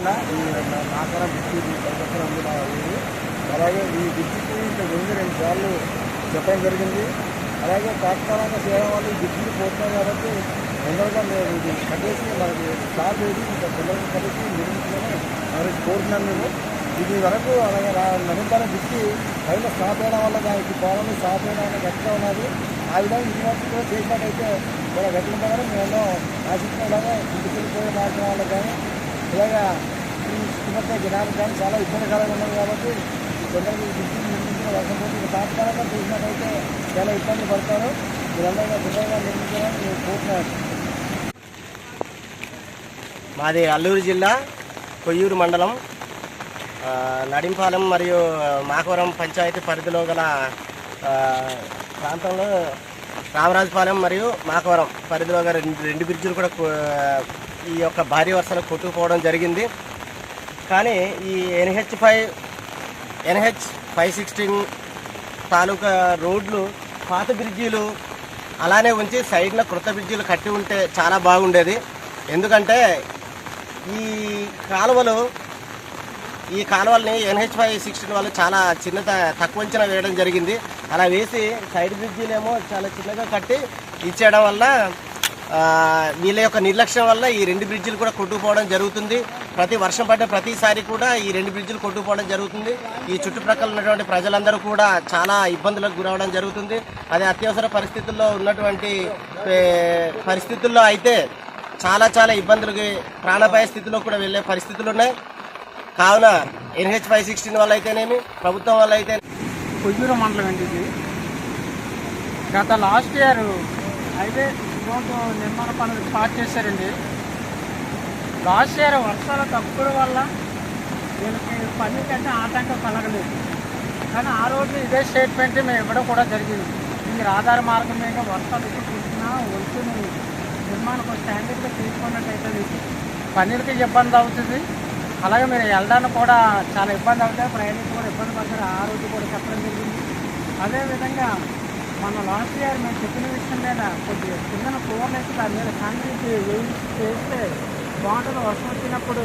కాకుండా ఈ నాకర బిస్కెట్ పరిసర అందులో ఉంది అలాగే ఈ బిస్కెట్ ఇంత ముందు రెండు సార్లు చెప్పడం జరిగింది. అలాగే తాత్కాలిక సేవ వాళ్ళు ఈ బిస్కెట్ పోతున్నాయి కాబట్టి తొందరగా మేము ఇది కట్టేసి మనకి స్టార్ట్ చేసి ఇంకా తొందరగా కట్టేసి నిర్మించాలని మరి కోరుతున్నాను మేము. ఇది వరకు అలాగే నడుపుతాన బిస్కి పైన స్టాప్ అయ్యడం వల్ల దానికి పొలం స్టాప్ చేయడం అనేది ఎట్లా ఉన్నది. ఆ విధంగా ఇది వరకు కూడా చేసినట్టయితే చాలా గట్టిగా ఉంటుందని మేము విధంగా ఇంటికి వెళ్ళిపోయే మార్గం వల్ల కానీ ఇలాగా ఈ చుట్టుపక్కల జనాలు కానీ చాలా ఇబ్బందికరంగా ఉన్నది కాబట్టి ఈ తొందరగా నిర్మించిన వర్షం తాత్కాలికంగా చూసినట్టయితే చాలా ఇబ్బంది పడతారు. మీరందరూ తొందరగా నిర్మించాలని నేను కోరుతున్నాను. మాది అల్లూరు జిల్లా కొయ్యూరు మండలం. నడింపాలెం మరియు మాకవరం పంచాయతీ పరిధిలో గల ప్రాంతంలో రామరాజపాలెం మరియు మాకవరం పరిధిలో గల రెండు రెండు కూడా ఈ యొక్క భారీ వర్షాలు కొట్టుకుపోవడం జరిగింది. కానీ ఈ NH five NH five sixteen taluka రోడ్లు పాత బ్రిడ్జీలు అలానే ఉంచి సైడ్లో క్రొత్త బ్రిడ్జీలు కట్టి ఉంటే చాలా బాగుండేది. ఎందుకంటే ఈ కాలువలు ఈ కాలువల్ని ఎన్హెచ్ ఫైవ్ సిక్స్టీన్ వాళ్ళు చాలా చిన్న తక్కువ అంచనా వేయడం జరిగింది. అలా వేసి సైడ్ బ్రిడ్జీలేమో చాలా చిన్నగా కట్టి ఇచ్చేయడం వల్ల వీళ్ళ యొక్క నిర్లక్ష్యం వల్ల ఈ రెండు బ్రిడ్జిలు కూడా కొట్టుకుపోవడం జరుగుతుంది. ప్రతి వర్షం పడ్డ ప్రతిసారి కూడా ఈ రెండు బ్రిడ్జిలు కొట్టుకుపోవడం జరుగుతుంది. ఈ చుట్టుప్రక్కల ఉన్నటువంటి ప్రజలందరూ కూడా చాలా ఇబ్బందులకు గురవడం జరుగుతుంది. అదే అత్యవసర పరిస్థితుల్లో ఉన్నటువంటి పరిస్థితుల్లో అయితే చాలా చాలా ఇబ్బందులకి ప్రాణాపాయ స్థితిలో కూడా వెళ్ళే పరిస్థితులు ఉన్నాయి. కావున ఎన్హెచ్ ఫైవ్ సిక్స్టీన్ వల్ల అయితేనేమి ప్రభుత్వం వల్ల అయితే కొయ్యూరు మండలం అండి ఇది? గత లాస్ట్ ఇయర్ అయితే రోడ్డు నిర్మాణ పనులు స్టార్ట్ చేశారండి. లాస్ట్ ఇయర్ వర్షాలు తక్కువ వల్ల వీళ్ళకి పని కంటే ఆటంకం కలగలేదు. కానీ ఆ రోజు ఇదే స్టేట్మెంట్ మేము ఇవ్వడం కూడా జరిగింది. మీరు ఆధార మార్గం మీద వర్షాలు ఎక్కువ చూసినా ఒంటిని నిర్మాణం స్టాండర్డ్గా తీసుకున్నట్టయితే పనులకి ఇబ్బంది అవుతుంది. అలాగే మీరు వెళ్ళడానికి కూడా చాలా ఇబ్బంది అవుతుంది ప్రయాణికులు కూడా ఇబ్బంది పడతారు. ఆ రోజు కూడా చెప్పడం జరిగింది. అదేవిధంగా మన లాస్ట్ ఇయర్ మేము చెప్పిన విషయం లేదా కొద్దిగా చిన్న ఫ్లోర్ వేసి దాని మీద కాంక్రీట్ వేస్తే చేస్తే బాగుంటుంది. వర్షం వచ్చినప్పుడు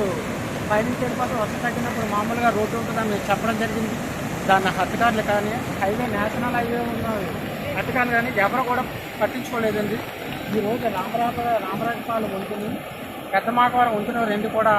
పైనుంచి వెళ్ళిపోతే వర్షం తగ్గినప్పుడు మామూలుగా రోడ్డు ఉంటుందని మీరు చెప్పడం జరిగింది. దాన్ని హత్కార్లు కానీ హైవే నేషనల్ హైవే ఉన్న హత్కార్లు కానీ ఎవరు కూడా పట్టించుకోలేదండి. ఈరోజు రోజు రామరాజ రామరాజపాలెం ఉంటుంది. పెద్ద మాకవరం ఉంటున్న రెండు కూడా